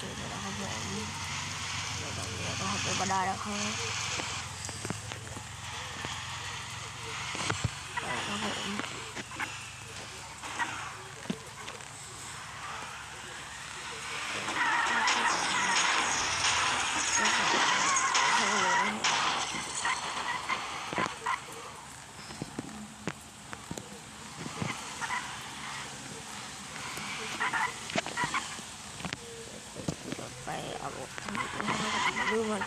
เกตเลยนะครับผมเดี๋ยวตอนนี้เราก็เข้าไปมาได้แล้วครับไปแล้วครับผม ไปเอาทำให้ดูมัน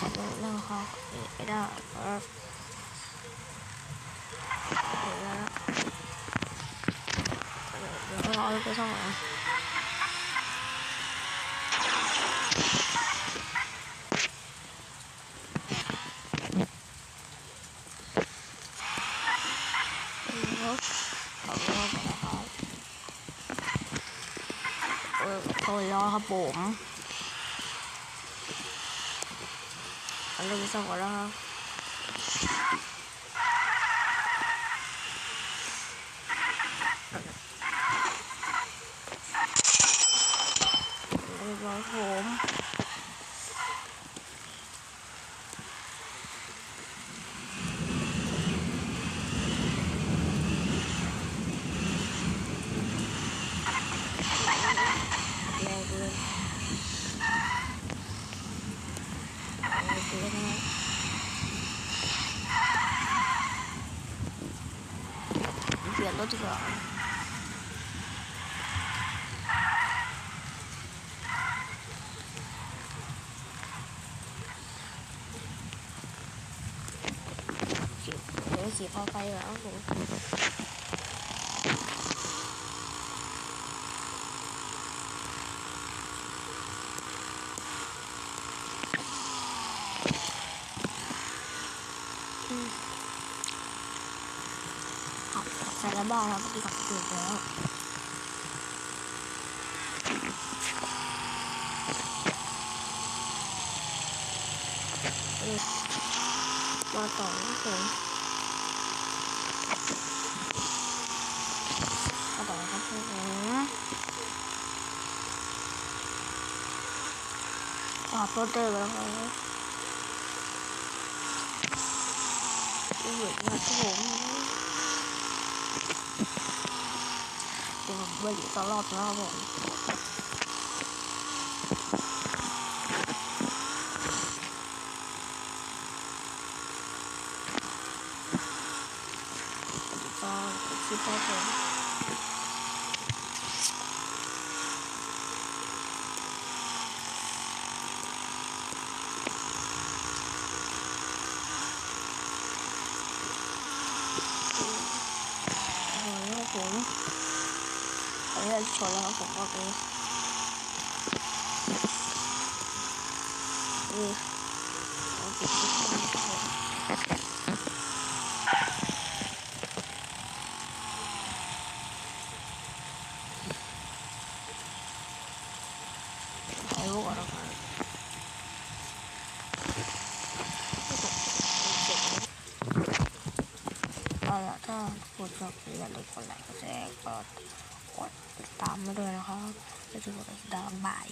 ครับผม เรื่องเขาไม่ได้ครับเดี๋ยวเดี๋ยวเราไปซ่อมก่อนนะครับขอบคุณมากนะครับเออโทรแล้วครับผม อันนี้ไปซ่อมก่อนแล้วครับ เรียบร้อยผมแรงเกินแรงเกินนะ เปลี่ยนรถดีกว่า สีเดี๋ยวสีพอไปแล้วผมอืม เอาใส่แล้วบอกแล้วเมื่อกี้กับจุดแล้วมาต่อนะผมกระต่ายครับผมอ่าโปรเตอร์แล้วครับโอ้โหนะครับผมเดี๋ยวผมเบื่ออยู่ตลอดนะครับผมก็คิดว่าผม โอ้โหผมอันนี้ ชนแล้วครับผมบอกเลยนี่เอาปิดคลิปก่อนครับผมถ่ายรูปก่อนแล้วกันเอาละถ้าคุณชอบคลิปอย่าลืมกดไลค์กดแชร์กด กดติดตามมาด้วยนะครับแล้วจะกดติดตามบ่าย